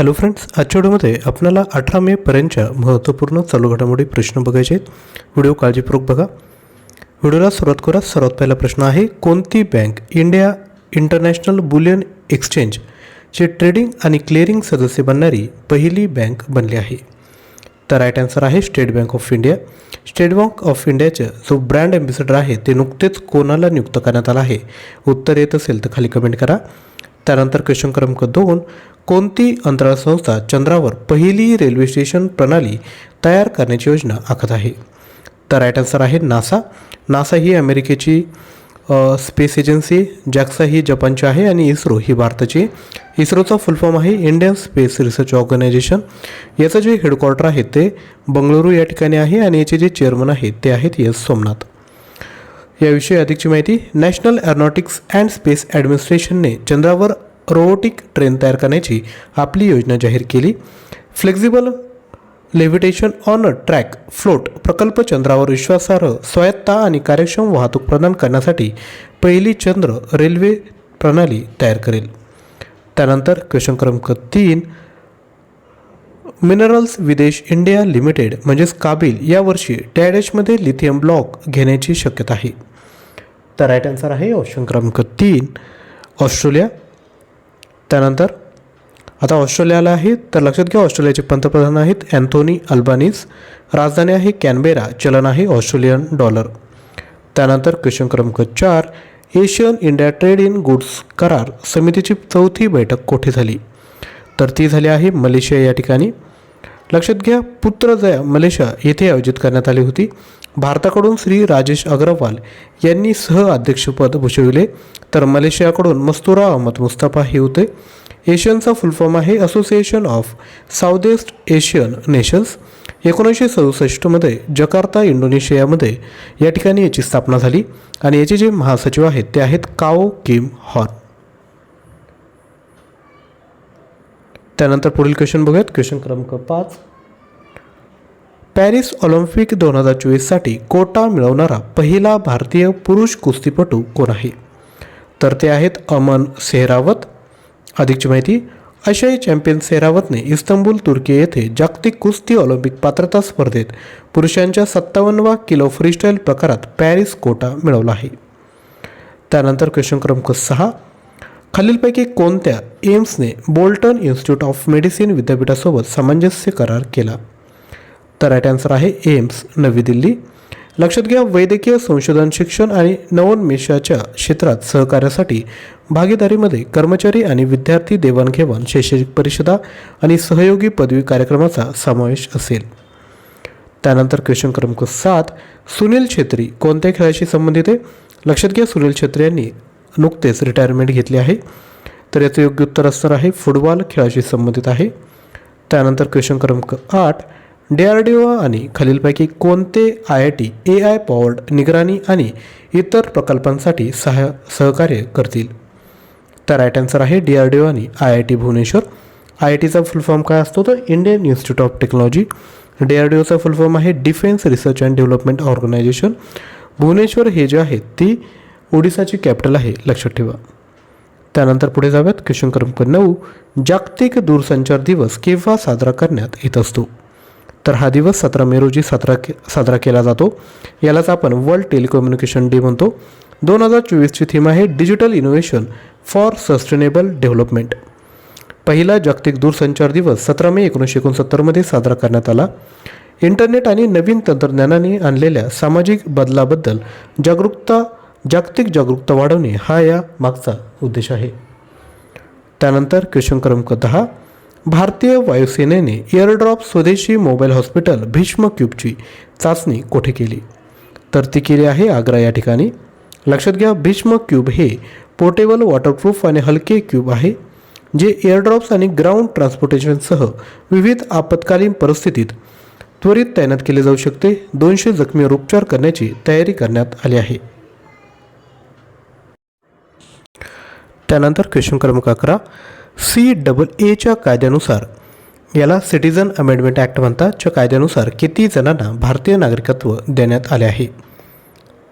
Hello friends आजच्या व्हिडिओमध्ये आपल्याला अठरा मेपर्यंतच्या महत्त्वपूर्ण चालू घडामोडी प्रश्न बघायचे आहेत. व्हिडिओ काळजीपूर्वक बघा. व्हिडिओला सुरुवात करा. सर्वात पहिला प्रश्न आहे कोणती बँक इंडिया इंटरनॅशनल बुलियन एक्सचेंजचे ट्रेडिंग आणि क्लिअरिंग सदस्य बनणारी पहिली बँक बनली आहे? तर राईट आन्सर आहे State Bank of India. State Bank of इंडियाचे जो ब्रँड ॲम्बेसेडर आहे ते नुकतेच कोणाला नियुक्त करण्यात आलं आहे? उत्तर येत असेल तर खाली कमेंट करा. त्यानंतर क्वेश्चन क्रमांक दोन कोणती अंतराळ संस्था चंद्रावर पहिली रेल्वे स्टेशन प्रणाली तयार करण्याची योजना आखत आहे? तर राईट आन्सर आहे नासा. नासा ही अमेरिकेची स्पेस एजन्सी जॅक्सा ही जपानची आहे आणि इस्रो ही भारताची. इस्रोचा फुल फॉर्म आहे इंडियन स्पेस रिसर्च ऑर्गनायझेशन याचं जे हेडक्वार्टर आहे ते बंगळुरू या ठिकाणी आहे आणि याचे जे चेअरमन आहेत ते आहेत एस. सोमनाथ. याविषयी अधिकची माहिती नॅशनल एरोनॉटिक्स अँड स्पेस ॲडमिनिस्ट्रेशनने चंद्रावर रोबोटिक ट्रेन तयार करण्याची आपली योजना जाहीर केली. Flexible levitation on a track float प्रकल्प चंद्रावर विश्वासार्ह स्वायत्ता आणि कार्यक्षम वाहतूक प्रदान करण्यासाठी पहिली चंद्र रेल्वे प्रणाली तयार करेल. त्यानंतर क्वेश्चन क्रमांक तीन मिनरल्स विदेश इंडिया लिमिटेड म्हणजेच काबिल यावर्षी टॅडेशमध्ये लिथियम ब्लॉक घेण्याची शक्यता आहे. तर राईट आन्सर आहे ऑप्शन क्रमांक तीन ऑस्ट्रेलिया. त्यानंतर आता ऑस्ट्रेलियाला आहे तर लक्षात घ्या ऑस्ट्रेलियाचे पंतप्रधान आहेत अँथोनी अल्बानीज. राजधानी आहे कॅनबेरा चलन आहे ऑस्ट्रेलियन डॉलर. त्यानंतर क्वेश्चन क्रमांक चार ASEAN India trade in goods करार समितीची चौथी बैठक कोठे झाली? तर ती झाली आहे मलेशिया या ठिकाणी. लक्षात घ्या पुत्रजया मलेशिया येथे आयोजित करण्यात आली होती. भारताकडून श्री राजेश अग्रवाल यांनी सह अध्यक्षपद भूषविले. तर मलेशियाकडून मस्तुरा अहमद मुस्तफा हे होते. एशियनचा फुल फॉर्म आहे. Association of South East Asian Nations एकोणीसशे सदुसष्टमध्ये जकार्ता इंडोनेशियामध्ये या ठिकाणी याची स्थापना झाली. आणि याचे जे महासचिव आहेत ते आहेत काओ किम हॉर्न त्यानंतर पुढील क्वेश्चन बघूयात. क्वेश्चन क्रमांक पाच. पॅरिस ऑलिम्पिक दोन हजार चोवीससाठी कोटा मिळवणारा पहिला भारतीय पुरुष कुस्तीपटू कोण आहे? तर ते आहेत अमन सेहरावत. अधिकची माहिती आशियाई चॅम्पियन सेहरावतने इस्तंबूल तुर्की येथे जागतिक कुस्ती ऑलिम्पिक पात्रता स्पर्धेत पुरुषांच्या सत्तावन्नवा किलो फ्रीस्टाईल प्रकारात पॅरिस कोटा मिळवला आहे. त्यानंतर क्वेश्चन क्रमांक सहा. खालीलपैकी कोणत्या एम्सने बोल्टन इन्स्टिट्यूट ऑफ मेडिसिन विद्यापीठासोबत सामंजस्य करार केला? तर राईट आन्सर आहे एम्स नवी दिल्ली. लक्षात घ्या वैद्यकीय संशोधन शिक्षण आणि नवोन्मेषाच्या क्षेत्रात सहकार्यासाठी भागीदारीमध्ये कर्मचारी आणि विद्यार्थी देवाणघेवाण शैक्षणिक परिषदा आणि सहयोगी पदवी कार्यक्रमाचा समावेश असेल. त्यानंतर क्वेश्चन क्रमांक सात सुनील छेत्री कोणत्या खेळाशी संबंधित आहे? लक्षात घ्या सुनील छेत्री यांनी नुकतेच रिटायरमेंट घेतली आहे. तर याचं योग्य उत्तर असणार आहे फुटबॉल खेळाशी संबंधित आहे. त्यानंतर क्वेश्चन क्रमांक आठ डी आर डी ओ आणि खालीलपैकी कोणते I I T A I powered निगराणी आणि इतर प्रकल्पांसाठी सह सहकार्य करतील? तर राईट आन्सर आहे डी आर डी ओ आणि I I T Bhubaneswar. I I टीचा फुल फॉर्म काय असतो तर Indian Institute of Technology D R D Ocha full form आहे Defence Research and Development Organisation Bhubaneswar हे जे आहे ती ओडिसाची कॅपिटल आहे लक्षात ठेवा. त्यानंतर पुढे जाऊयात क्वेश्चन क्रमांक नऊ. जागतिक दूरसंचार दिवस केव्हा साजरा करण्यात येत असतो? तर हा दिवस सतरा मे रोजी साजरा के साजरा केला जातो. यालाच आपण वर्ल्ड टेलिकम्युनिकेशन डे म्हणतो. दोन हजार चोवीसची थीम आहे digital innovation for sustainable development. पहिला जागतिक दूरसंचार दिवस सतरा मे एकोणीसशे एकोणसत्तरमध्ये साजरा करण्यात आला. इंटरनेट आणि नवीन तंत्रज्ञानाने आणलेल्या सामाजिक बदलाबद्दल जागरूकता जागतिक जागरूकता वाढवणे हा या मागचा उद्देश आहे. त्यानंतर क्वेश्चन क्रमांक दहा भारतीय वायुसेनेने एअरड्रॉप स्वदेशी मोबाईल हॉस्पिटल भीष्म क्यूबची चाचणी कोठे केली? तर ती केली आहे आग्रा या ठिकाणी. लक्षात घ्या भीष्म क्यूब हे पोर्टेबल वॉटरप्रूफ आणि हलके क्यूब आहे जे एअरड्रॉप्स आणि ग्राउंड ट्रान्सपोर्टेशनसह विविध आपत्कालीन परिस्थितीत त्वरित तैनात केले जाऊ शकते. दोनशे जखमीवर उपचार करण्याची तयारी करण्यात आली आहे. त्यानंतर क्वेश्चन क्रमांक अकरा. सी डबल एच्या कायद्यानुसार याला सिटिझन अमेंडमेंट ॲक्ट म्हणतात कायद्यानुसार किती जणांना भारतीय नागरिकत्व देण्यात आले आहे.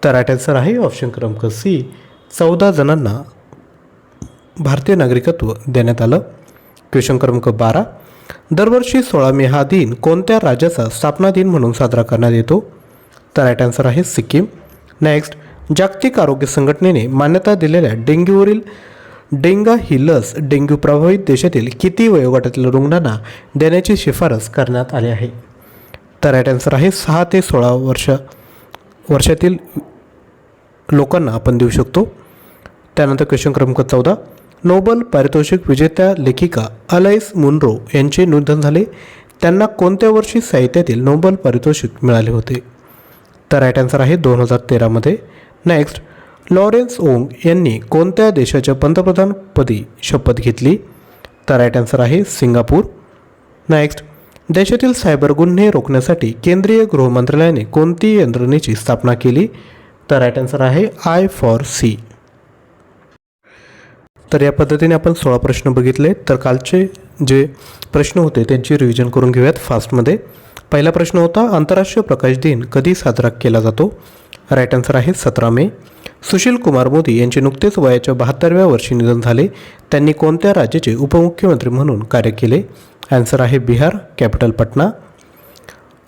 तर राईट आहे ऑप्शन क्रमांक सी चौदा जणांना भारतीय नागरिकत्व देण्यात आलं. क्वेश्चन क्रमांक बारा दरवर्षी सोळा मे हा दिन कोणत्या राज्याचा स्थापना दिन म्हणून साजरा करण्यात येतो? तर राईट आन्सर आहे सिक्कीम. नेक्स्ट जागतिक आरोग्य संघटनेने मान्यता दिलेल्या डेंग्यूवरील डेंगा ही लस डेंग्यू प्रभावित देशातील किती वयोगटातील रुग्णांना देण्याची शिफारस करण्यात आली आहे? तर राईट आन्सर आहे सहा ते सोळा वर्ष वर्षातील लोकांना आपण देऊ शकतो. त्यानंतर क्वेश्चन क्रमांक चौदा. नोबल पारितोषिक विजेत्या लेखिका अलाइस मुनरो यांचे निधन झाले. त्यांना कोणत्या वर्षी साहित्यातील नोबल पारितोषिक मिळाले होते? तर राईट आन्सर आहे दोन हजार तेरामध्ये नेक्स्ट लॉरेन्स ओंग यांनी कोणत्या देशाच्या पंतप्रधानपदी शपथ घेतली? तर राईट आन्सर आहे सिंगापूर. नेक्स्ट देशातील सायबर गुन्हे रोखण्यासाठी केंद्रीय गृह मंत्रालयाने कोणती यंत्रणेची स्थापना केली? तर राईट आन्सर आहे आय फॉर सी तर या पद्धतीने आपण सोळा प्रश्न बघितले. तर कालचे जे प्रश्न होते त्यांची रिव्हिजन करून घेऊयात फास्टमध्ये पहिला प्रश्न होता आंतरराष्ट्रीय प्रकाश दिन कधी साजरा केला जातो? राईट आन्सर आहे सतरा मे. सुशील कुमार मोदी यांचे नुकतेच वयाच्या बहात्तरव्या वर्षी निधन झाले. त्यांनी कोणत्या राज्याचे उपमुख्यमंत्री म्हणून कार्य केले? ॲन्सर आहे Bihar capital Patna.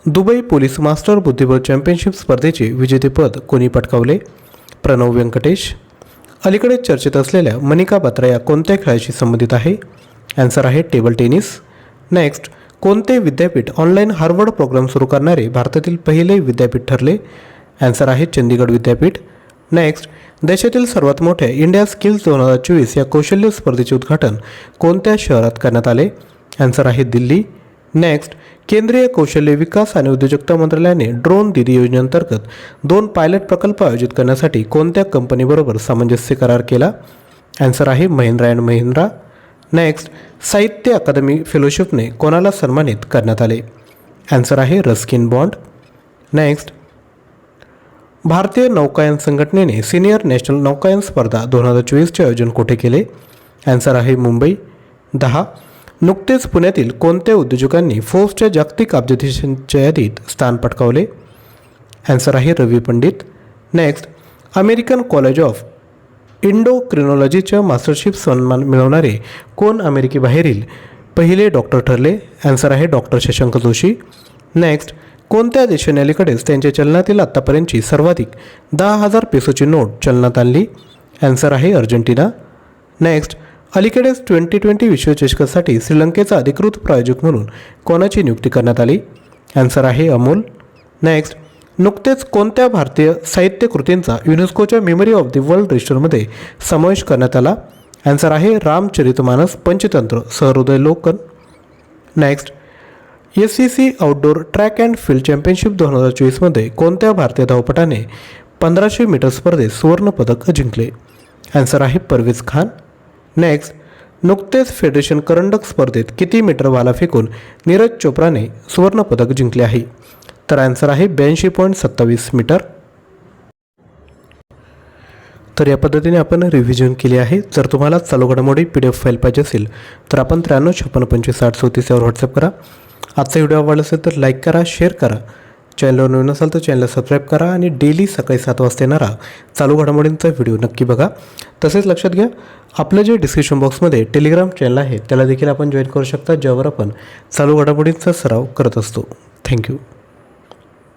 Dubai police master बुद्धिबळ चॅम्पियनशिप स्पर्धेचे विजेतेपद कोणी पटकावले? प्रणव व्यंकटेश. अलीकडे चर्चेत असलेल्या मनिका बात्रा या कोणत्या खेळाशी संबंधित आहे? ॲन्सर आहे टेबल टेनिस नेक्स्ट कोणते विद्यापीठ ऑनलाईन हार्वर्ड प्रोग्राम सुरू करणारे भारतातील पहिले विद्यापीठ ठरले? ॲन्सर आहे चंदीगड विद्यापीठ. नेक्स्ट देशातील सर्वात मोठ्या इंडिया स्किल्स दोन हजार चोवीस या कौशल्य स्पर्धेचे उद्घाटन कोणत्या शहरात करण्यात आले? ॲन्सर आहे दिल्ली. नेक्स्ट केंद्रीय कौशल्य विकास आणि उद्योजकता मंत्रालयाने ड्रोन दिदी योजनेअंतर्गत दोन पायलट प्रकल्प आयोजित करण्यासाठी कोणत्या कंपनीबरोबर सामंजस्य करार केला? ॲन्सर आहे महिंद्रा अँड महिंद्रा. नेक्स्ट साहित्य अकादमी फेलोशिपने कोणाला सन्मानित करण्यात आले? ॲन्सर आहे रस्किन बॉन्ड. नेक्स्ट भारतीय नौकायन संघटनेने सिनियर नॅशनल नौकायन स्पर्धा दोन हजार चोवीसचे आयोजन कुठे केले? आन्सर आहे मुंबई. दहा. नुकतेच पुण्यातील कोणत्या उद्योजकांनी फोर्सच्या जागतिक अब्जाधीशांच्या यादीत स्थान पटकावले? आन्सर आहे Ravi Pandit. Next American College of Indo क्रिनॉलॉजीच्या mastership सन्मान मिळवणारे कोण अमेरिकेबाहेरील? पहिले डॉक्टर ठरले. आन्सर आहे डॉक्टर शशांक जोशी. नेक्स्ट कोणत्या देशाने अलीकडेच त्यांच्या चलनातील आत्तापर्यंतची सर्वाधिक दहा हजार पेसोची नोट चलनात आणली? ॲन्सर आहे अर्जेंटिना. नेक्स्ट अलीकडेच ट्वेंटी ट्वेंटी विश्वचषकासाठी श्रीलंकेचा अधिकृत प्रायोजक म्हणून कोणाची नियुक्ती करण्यात आली? ॲन्सर आहे अमोल. नेक्स्ट नुकतेच कोणत्या भारतीय साहित्य कृतींचा युनेस्कोच्या मेमरी ऑफ द वर्ल्ड रजिस्टरमध्ये समावेश करण्यात आला? ॲन्सर आहे Ramcharitmanas Panchatantra Sahridaya Lokan. Next S C C outdoor track and field championship दोन हजार चोवीसमध्ये कोणत्या भारतीय धावपटाने पंधराशे मीटर स्पर्धेत सुवर्णपदक जिंकले? आन्सर आहे परवेज खान. नेक्स्ट नुकतेच फेडरेशन करंडक स्पर्धेत किती मीटर वाला फेकून नीरज चोप्राने सुवर्णपदक जिंकले आहे? तर आन्सर आहे ब्याऐंशी पॉईंट सत्तावीस मीटर. तर या पद्धतीने आपण रिव्हिजन केले आहे. जर तुम्हाला चालू घडामोडी पी डी एफ फाईल पाहिजे असेल तर आपण त्र्याण्णव छप्पन्न पंचवीस साठ चौतीस यावर व्हॉट्सअप करा. आजचा व्हिडिओ आवडला असेल तर लाईक करा शेअर करा. चॅनलवर नवीन असाल तर चॅनलला सबस्क्राईब करा आणि डेली सकाळी सात वाजता येणारा चालू घडामोडींचा व्हिडिओ नक्की बघा. तसेच लक्षात घ्या आपलं जे डिस्क्रिप्शन बॉक्समध्ये टेलिग्राम चॅनल आहे त्याला देखील आपण जॉईन करू शकता ज्यावर आपण चालू घडामोडींचा सराव करत असतो. थँक्यू